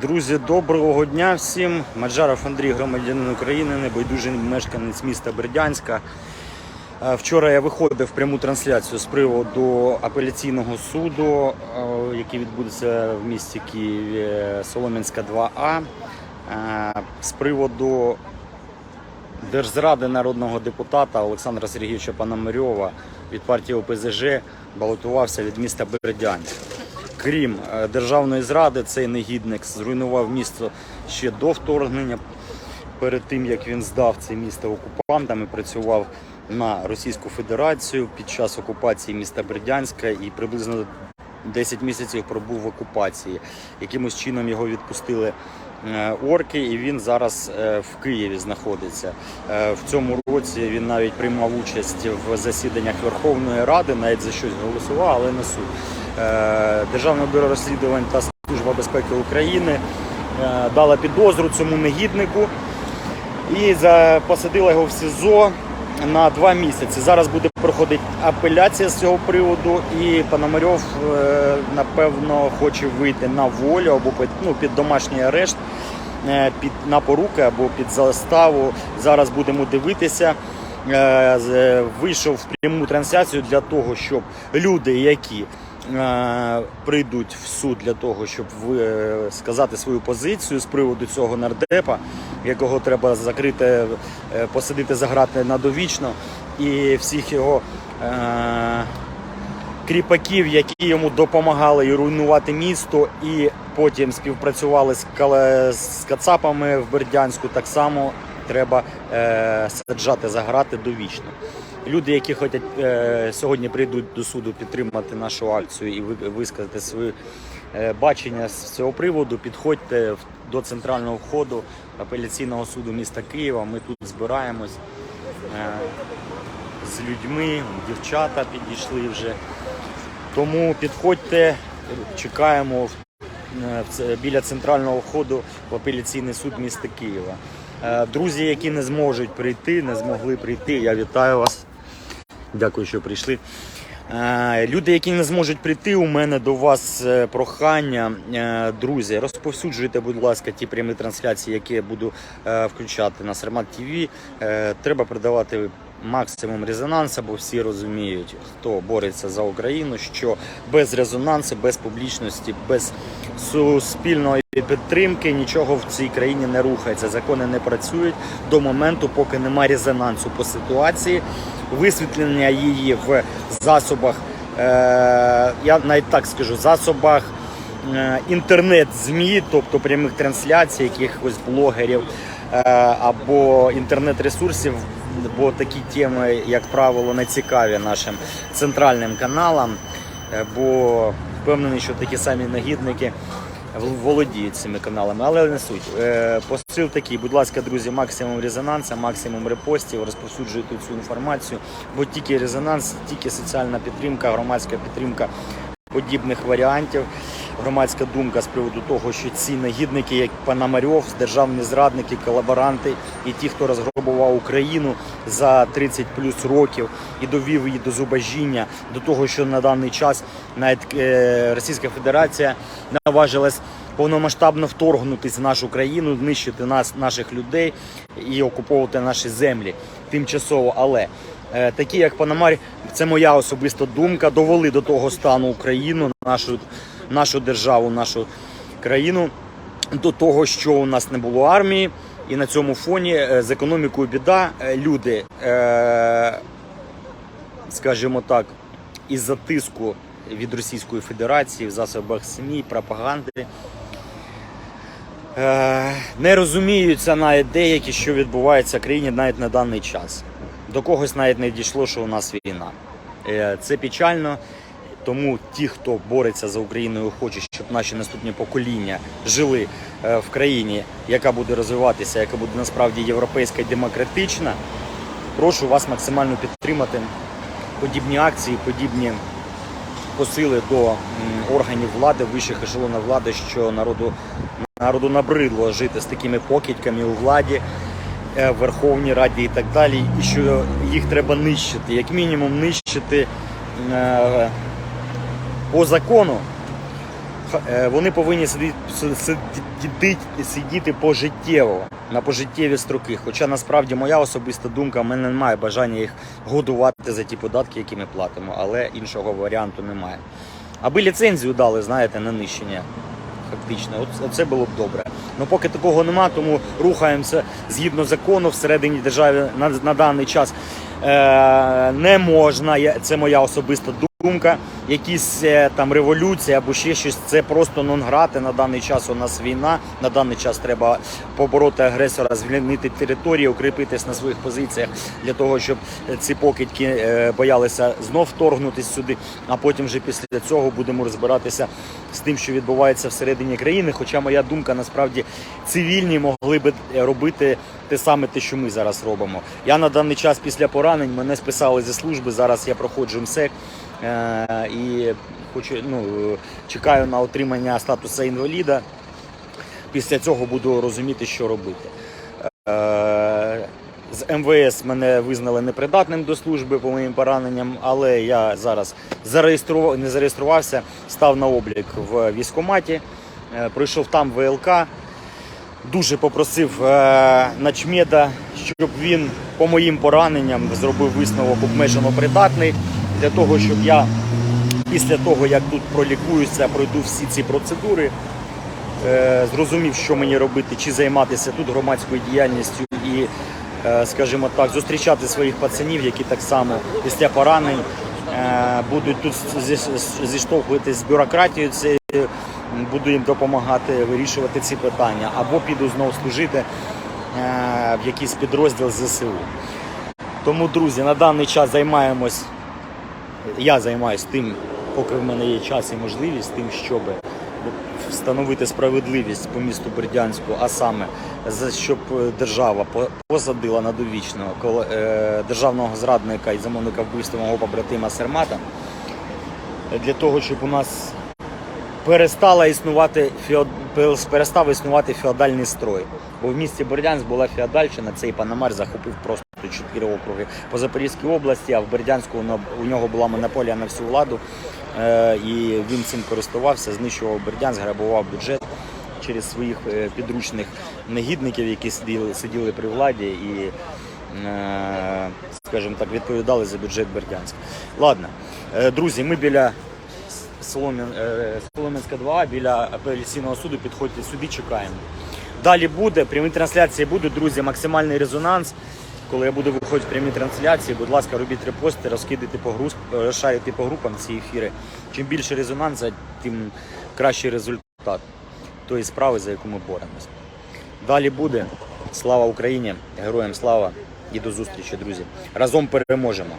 Друзі, доброго дня всім. Маджаров Андрій, громадянин України, небайдужий мешканець міста Бердянська. Е, Вчора я виходив пряму трансляцію з приводу апеляційного суду, е, який відбудеться в місті Києві Солом'янська 2А. Е, З приводу держзради народного депутата Олександра Сергійовича Пономарьова від партії ОПЗЖ балотувався від міста Бердянськ. Крім е, державної зради, цей негідник зруйнував місто ще до вторгнення. Перед тим як він здав це місто окупантам і працював на Російську Федерацію під час окупації міста Бердянська і приблизно 10 місяців пробув в окупації. Якимось чином його відпустили е, орки, і він зараз е, в Києві знаходиться. В цьому році він навіть приймав участь в засіданнях Верховної Ради, навіть за щось голосував, але не суть. Е, Державне бюро розслідувань та Служба безпеки України е, дала підозру цьому негіднику і посадила його в СІЗО на два місяці. Зараз буде проходити апеляція з цього приводу, і Пономарьов, е, напевно, хоче вийти на волю або під, ну, під домашній арешт, під, на поруки або під заставу. Зараз будемо дивитися. Вийшов в пряму трансляцію для того, щоб люди, які прийдуть в суд для того, щоб е, сказати свою позицію з приводу цього нардепа, якого треба закрити, е, посадити за грати надовічно, і всіх його е, кріпаків, які йому допомагали і руйнувати місто, і потім співпрацювали з, кацапами в Бердянську, так само треба е, саджати за грати довічно. Люди, які хочуть е, сьогодні прийдуть до суду підтримати нашу акцію і ви- висказати своє е, бачення з цього приводу, підходьте до центрального входу апеляційного суду міста Києва. Ми тут збираємось е, з людьми, дівчата підійшли вже. Тому підходьте, чекаємо біля центрального входу в апеляційний суд міста Києва. Друзі, які не зможуть прийти, не змогли прийти, я вітаю вас. Дякую, що прийшли. Люди, які не зможуть прийти, у мене до вас е, прохання. Е, Друзі, розповсюджуйте, будь ласка, ті прямі трансляції, які я буду е, включати на Сермат ТВ. Треба придавати максимум резонансу, бо всі розуміють, хто бореться за Україну, що без резонансу, без публічності, без суспільної підтримки нічого в цій країні не рухається. Закони не працюють до моменту, поки немає резонансу по ситуації, висвітлення її в засобах. Е, я навіть так скажу, засобах е, інтернет-змі, тобто прямих трансляцій, якихось блогерів е, або інтернет-ресурсів, бо такі теми, як правило, не цікаві нашим центральним каналам, бо впевнений, що такі самі нагідники володіють цими каналами, але не суть. Е, Посил такий, будь ласка, друзі, максимум резонансу, максимум репостів, розповсюджуйте цю інформацію, бо тільки резонанс, тільки соціальна підтримка, громадська підтримка подібних варіантів. Громадська думка з приводу того, що ці негідники, як Пономарьов, державні зрадники, колаборанти і ті, хто розграбував Україну за 30 плюс років і довів її до зубожіння, до того, що на даний час навіть е, Російська Федерація наважилась повномасштабно вторгнутися в нашу країну, знищити нас, наших людей і окуповувати наші землі тимчасово. Але е, такі, як Пономарь, це моя особиста думка, довели до того стану Україну, нашу, нашу державу, нашу країну, до того, що у нас не було армії. І на цьому фоні е, з економікою біда Е, люди, е, скажімо так, із-за тиску від Російської Федерації в засобах СМІ, пропаганди. Не розуміються навіть деякі, що відбувається в країні навіть на даний час. До когось навіть не дійшло, що у нас війна. Це печально. Тому ті, хто бореться за Україною, хоче, щоб наші наступні покоління жили в країні, яка буде розвиватися, яка буде насправді європейська і демократична. Прошу вас максимально підтримати подібні акції, подібні посили до органів влади, вищих ешелонів влади, що народу народу набридло жити з такими покидьками у владі, е, Верховній Раді і так далі, і що їх треба нищити, як мінімум нищити е, по закону. Е, Вони повинні сидіти, сидіти, пожиттєво на пожиттєві строки. Хоча насправді моя особиста думка, в мене немає бажання їх годувати за ті податки, які ми платимо, але іншого варіанту немає. Аби ліцензію дали, знаєте, на нищення. Фактично, оце було б добре. Ну поки такого нема, тому рухаємося згідно закону всередині держави на, на даний час. Е, не можна, це моя особиста думка. Якісь е, там революції або ще щось, це просто нон-грати. На даний час у нас війна. На даний час треба побороти агресора, звільнити території, укріпитись на своїх позиціях для того, щоб ці покидьки е, боялися знов вторгнутися сюди. А потім вже після цього будемо розбиратися з тим, що відбувається всередині країни. Хоча моя думка насправді цивільні могли би робити те саме, те, що ми зараз робимо. Я на даний час після поранень мене списали зі служби. Зараз я проходжу МСЕК е, і хочу ну е, чекаю на отримання статусу інваліда. Після цього буду розуміти, що робити. Е, З МВС мене визнали непридатним до служби по моїм пораненням, але я зараз зареєстрував, не зареєструвався, став на облік в військкоматі, е, пройшов там ВЛК. Дуже попросив е, начмеда, щоб він по моїм пораненням зробив висновок обмежено придатний для того, щоб я після того, як тут пролікуюся, пройду всі ці процедури, е, зрозумів, що мені робити, чи займатися тут громадською діяльністю і, е, скажімо так, зустрічати своїх пацанів, які так само після поранень е, будуть тут зі- зіштовхуватись з бюрократією. буду їм допомагати вирішувати ці питання, або піду знову служити в якийсь підрозділ ЗСУ. Тому, друзі, на даний час займаємось я займаюся тим, поки в мене є час і можливість, тим, щоб встановити справедливість по місту Бердянську, а саме щоб держава посадила на довічного е, державного зрадника і замовника вбивства мого побратима Сермата, для того, щоб у нас перестала існувати феод... перестав існувати феодальний строй. Бо в місті Бердянськ була феодальщина, цей Панамар захопив просто чотири округи по Запорізькій області, а в Бердянську у нього була монополія на всю владу. Е, і він цим користувався, знищував Бердянськ, грабував бюджет через своїх е, підручних негідників, які сиділи, сиділи при владі і, е, скажімо так, відповідали за бюджет Бердянська. Ладно, друзі, ми біля Солом'янська 2 біля апеляційного суду. Підходьте сюди, чекаємо. Далі буде, прямі трансляції будуть, друзі, максимальний резонанс. Коли я буду виходити в прямі трансляції, будь ласка, робіть репости, розкидайте по груп, розшарюйте по групам ці ефіри. Чим більше резонансу, тим кращий результат тої справи, за яку ми боремось. Далі буде. Слава Україні! Героям слава і до зустрічі, друзі! Разом переможемо!